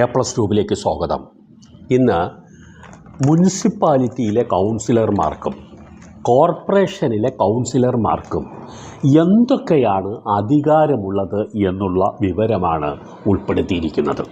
A plus ട്യൂബിലേക്ക് സ്വാഗതം. ഇന്ന് മുനിസിപ്പാലിറ്റിയിലെ കൗൺസിലർമാർക്കും കോർപ്പറേഷനിലെ കൗൺസിലർമാർക്കും എന്തൊക്കെയാണ് അധികാരമുള്ളത് എന്നുള്ള വിവരമാണ് ഉൾപ്പെടുത്തിയിരിക്കുന്നത്.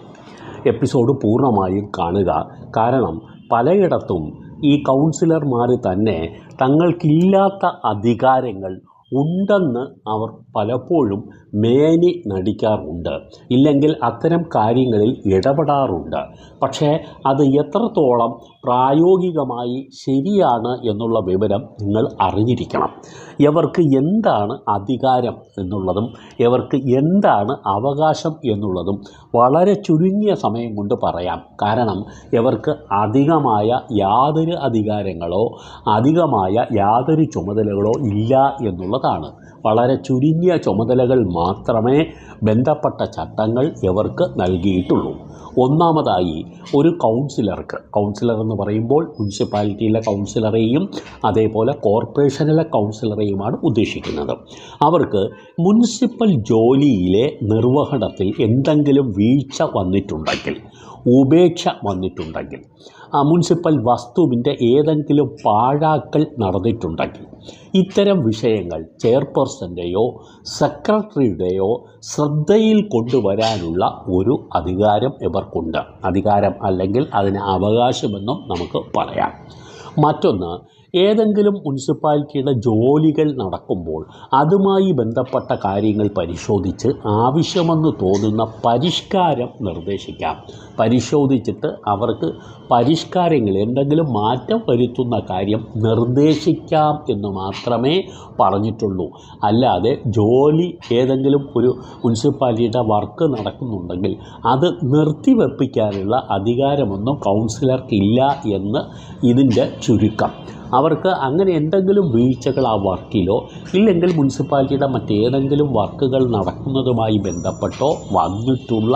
എപ്പിസോഡ് പൂർണമായും കാണുക. കാരണം പലയിടത്തും ഈ കൗൺസിലർമാർ തന്നെ തങ്ങൾക്കില്ലാത്ത അധികാരങ്ങൾ ഉണ്ടെന്ന് അവർ പലപ്പോഴും മേനി നടിക്കാറുണ്ട്. ഇല്ലെങ്കിൽ അത്തരം കാര്യങ്ങളിൽ ഇടപെടാറുണ്ട്. പക്ഷേ അത് എത്രത്തോളം പ്രായോഗികമായി ശരിയാണ് എന്നുള്ള വിവരം നിങ്ങൾ അറിഞ്ഞിരിക്കണം. ഇവർക്ക് എന്താണ് അധികാരം എന്നുള്ളതും ഇവർക്ക് എന്താണ് അവകാശം എന്നുള്ളതും വളരെ ചുരുങ്ങിയ സമയം കൊണ്ട് പറയാം. കാരണം ഇവർക്ക് അധികമായ യാതൊരു അധികാരങ്ങളോ അധികമായ യാതൊരു ചുമതലകളോ ഇല്ല എന്നുള്ളതാണ്. വളരെ ചുരുങ്ങിയ ചുമതലകൾ മാത്രമേ ബന്ധപ്പെട്ട ചട്ടങ്ങൾ ഇവർക്ക് നൽകിയിട്ടുള്ളൂ. ഒന്നാമതായി ഒരു കൗൺസിലർക്ക് കൗൺസിലർ എന്ന് പറയുമ്പോൾ മുനിസിപ്പാലിറ്റിയിലെ കൗൺസിലറെയും അതേപോലെ കോർപ്പറേഷനിലെ കൗൺസിലറെയുമാണ് ഉദ്ദേശിക്കുന്നത്. അവർക്ക് മുനിസിപ്പൽ ജോലിയിലെ നിർവഹണത്തിൽ എന്തെങ്കിലും വീഴ്ച വന്നിട്ടുണ്ടെങ്കിൽ ഉപേക്ഷ വന്നിട്ടുണ്ടെങ്കിൽ ആ മുനിസിപ്പൽ വസ്തുവിന്റെ ഏതെങ്കിലും പാഴാക്കൽ നടന്നിട്ടുണ്ടെങ്കിൽ ഇത്തരം വിഷയങ്ങൾ ചെയർപേഴ്സന്റെയോ സെക്രട്ടറിയുടെയോ ശ്രദ്ധയിൽ കൊണ്ടുവരാനുള്ള ഒരു അധികാരം ഇവർക്കുണ്ട് അധികാരം അല്ലെങ്കിൽ അതിന് അവകാശമെന്നും നമുക്ക് പറയാം. മറ്റൊന്ന് ഏതെങ്കിലും മുനിസിപ്പാലിറ്റിയുടെ ജോലികൾ നടക്കുമ്പോൾ അതുമായി ബന്ധപ്പെട്ട കാര്യങ്ങൾ പരിശോധിച്ച് ആവശ്യമെന്ന് തോന്നുന്ന പരിഷ്കാരം നിർദ്ദേശിക്കാം. പരിശോധിച്ചിട്ട് അവർക്ക് പരിഷ്കാരങ്ങൾ എന്തെങ്കിലും മാറ്റം വരുത്തുന്ന കാര്യം നിർദ്ദേശിക്കാം എന്ന് മാത്രമേ പറഞ്ഞിട്ടുള്ളൂ. അല്ലാതെ ജോലി ഏതെങ്കിലും ഒരു മുനിസിപ്പാലിറ്റിയുടെ വർക്ക് നടക്കുന്നുണ്ടെങ്കിൽ അത് നിർത്തിവെപ്പിക്കാനുള്ള അധികാരമൊന്നും കൗൺസിലർക്കില്ല എന്ന് ഇതിന്റെ ചുരുക്കം. അവർക്ക് അങ്ങനെ എന്തെങ്കിലും വീഴ്ചകൾ ആ വർക്കിലോ ഇല്ലെങ്കിൽ മുനിസിപ്പാലിറ്റിയുടെ മറ്റേതെങ്കിലും വർക്കുകൾ നടക്കുന്നതുമായി ബന്ധപ്പെട്ടോ വന്നിട്ടുള്ള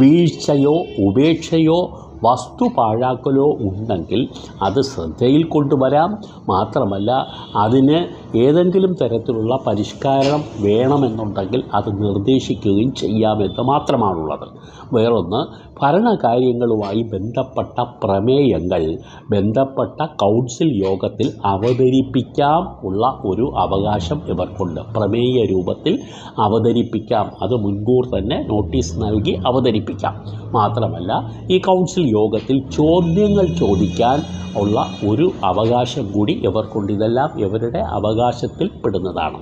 വീഴ്ചയോ ഉപേക്ഷയോ വസ്തു പാഴാക്കലോ ഉണ്ടെങ്കിൽ അത് ശ്രദ്ധയിൽ കൊണ്ടുവരാം. മാത്രമല്ല അതിന് ഏതെങ്കിലും തരത്തിലുള്ള പരിഷ്കാരം വേണമെന്നുണ്ടെങ്കിൽ അത് നിർദ്ദേശിക്കുകയും ചെയ്യാമെന്ന് മാത്രമാണുള്ളത്. വേറൊന്ന് ഭരണകാര്യങ്ങളുമായി ബന്ധപ്പെട്ട പ്രമേയങ്ങൾ ബന്ധപ്പെട്ട കൗൺസിൽ യോഗത്തിൽ അവതരിപ്പിക്കാം ഉള്ള ഒരു അവകാശം ഇവർക്കുണ്ട്. പ്രമേയ രൂപത്തിൽ അവതരിപ്പിക്കാം. അത് മുൻകൂർ തന്നെ നോട്ടീസ് നൽകി അവതരിപ്പിക്കാം. മാത്രമല്ല ഈ കൗൺസിൽ യോഗത്തിൽ ചോദ്യങ്ങൾ ചോദിക്കാൻ ഉള്ള ഒരു അവകാശം കൂടി ഇവർക്കുണ്ട്. ഇതെല്ലാം ഇവരുടെ അവകാശത്തിൽ പെടുന്നതാണ്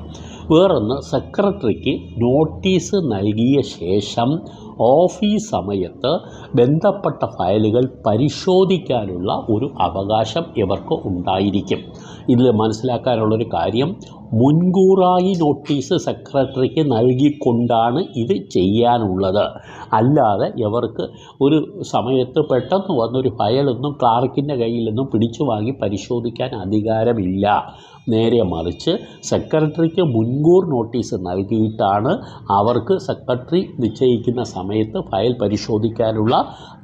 വേറൊന്ന് സെക്രട്ടറിക്ക് നോട്ടീസ് നൽകിയ ശേഷം ഓഫീസ് സമയത്ത് ബന്ധപ്പെട്ട ഫയലുകൾ പരിശോധിക്കാനുള്ള ഒരു അവകാശം ഇവർക്ക് ഉണ്ടായിരിക്കും. ഇതിൽ മനസ്സിലാക്കാനുള്ളൊരു കാര്യം മുൻകൂറായി നോട്ടീസ് സെക്രട്ടറിക്ക് നൽകിക്കൊണ്ടാണ് ഇത് ചെയ്യാനുള്ളത്. അല്ലാതെ ഇവർക്ക് ഒരു സമയത്ത് പെട്ടെന്ന് വന്നൊരു ഫയലൊന്നും ക്ലാർക്കിന്റെ കയ്യിൽ നിന്നും പിടിച്ചു വാങ്ങി പരിശോധിക്കാൻ അധികാരമില്ല. നേരെ മറിച്ച് സെക്രട്ടറിക്ക് മുൻകൂർ നോട്ടീസ് നൽകിയിട്ടാണ് അവർക്ക് സെക്രട്ടറി നിശ്ചയിക്കുന്ന സമയത്ത് ഫയൽ പരിശോധിക്കാനുള്ള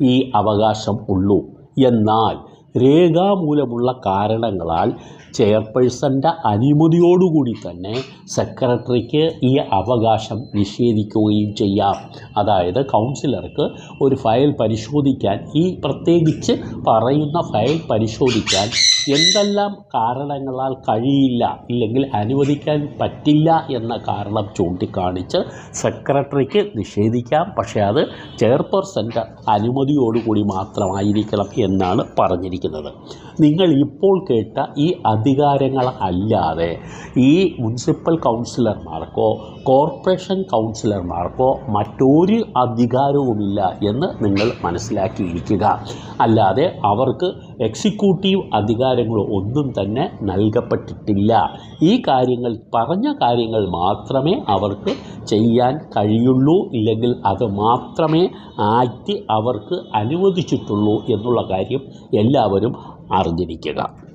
ഈ അവകാശം ഉള്ളൂ. എന്നാൽ രേഖാമൂലമുള്ള കാരണങ്ങളാൽ ചെയർപേഴ്സന്റെ അനുമതിയോടുകൂടി തന്നെ സെക്രട്ടറിക്ക് ഈ അവകാശം നിഷേധിക്കുകയും ചെയ്യാം. അതായത് കൗൺസിലർക്ക് ഒരു ഫയൽ പരിശോധിക്കാൻ ഈ പ്രത്യേകിച്ച് പറയുന്ന ഫയൽ പരിശോധിക്കാൻ എന്തെല്ലാം കാരണങ്ങളാൽ കഴിയില്ല ഇല്ലെങ്കിൽ അനുവദിക്കാൻ പറ്റില്ല എന്ന കാരണം ചൂണ്ടിക്കാണിച്ച് സെക്രട്ടറിക്ക് നിഷേധിക്കാം. പക്ഷേ അത് ചെയർപേഴ്സന്റെ അനുമതിയോടുകൂടി മാത്രമായിരിക്കണം എന്നാണ് പറഞ്ഞിരിക്കുന്നത്. നിങ്ങൾ ഇപ്പോൾ കേട്ട ഈ അധികാരങ്ങൾ അല്ലാതെ ഈ മുനിസിപ്പൽ കൗൺസിലർമാർക്കോ കോർപ്പറേഷൻ കൗൺസിലർമാർക്കോ മറ്റൊരു അധികാരവുമില്ല എന്ന് നിങ്ങൾ മനസ്സിലാക്കിയിരിക്കുക. അല്ലാതെ അവർക്ക് എക്സിക്യൂട്ടീവ് അധികാരങ്ങളോ ഒന്നും തന്നെ നൽകപ്പെട്ടിട്ടില്ല. ഈ കാര്യങ്ങൾ പറഞ്ഞ കാര്യങ്ങൾ മാത്രമേ അവർക്ക് ചെയ്യാൻ കഴിയുള്ളൂ ഇല്ലെങ്കിൽ അത് മാത്രമേ ആക്ട് അവർക്ക് അനുവദിച്ചിട്ടുള്ളൂ എന്നുള്ള കാര്യം എല്ലാവരും അറിഞ്ഞിരിക്കുക.